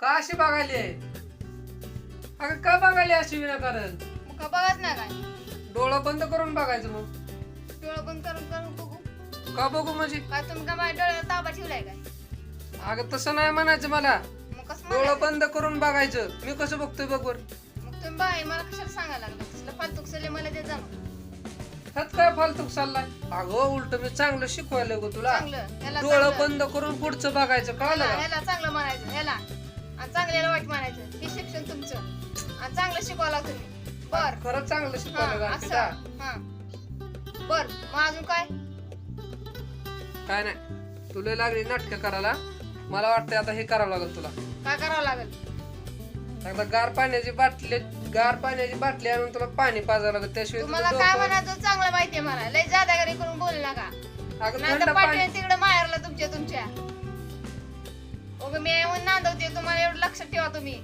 का अशी बघायली? आहे अगं का बघायली अशी विनाकारण? मग का बघत नाही काय? डोळं बंद करून बघायचं मग. डोळं बंद करून करून बघू. का बघू म्हणजे? काय तुम्ही का माझ्या डोळ्याला ताबा ठेवलाय काय? अगं तसं नाही म्हणायचं मला. मग कसं डोळं म्हणायचं? बंद करून बघायचं. मी कसं बघतोय बघ बर मग तुम्ही बाई मला कशाला सांगायला लागलं? तसलं फालतूक सल्ले मला दे जाणं ह्यात काय फालतू चाललाय अगं उलट मी चांगलं शिकवायला गो तुला. चांगलं. डोळं चांगलं. बंद करून पुढचं बघायचं. कळलं ह्याला का? ह्याला चांगलं म्हणायचं. आणि चांगल्याला वाईट म्हणायचं हे शिक्षण तुमचं. आणि चांगलं शिकवायला तुम्ही. बर. खरंच चांगलं शिकवायला हा, का असं. अर्पिता? हा. बर मग अजून काय? काय नाही. तुला लागली नाटकं करायला. मला वाटतं आता हे करावं लागेल तुला. काय करावं लागेल? एकदा गार पाण्याची बाटली गार पाण्याची बाटली आणून तुला पाणी पाजावं लागेल. त्याशिवाय तुझं तुम्हाला काय डोकं- म्हणायचं? चांगलं माहितीये मला लय जादागिरी करून बोलू नका. अगं नाही थंड तर पाणी पाठवेन तिकडे माहेरला तुमच्या तुमच्या. मी येऊन नांदवते तुम्हाला एवढं लक्षात ठेवा तुम्ही.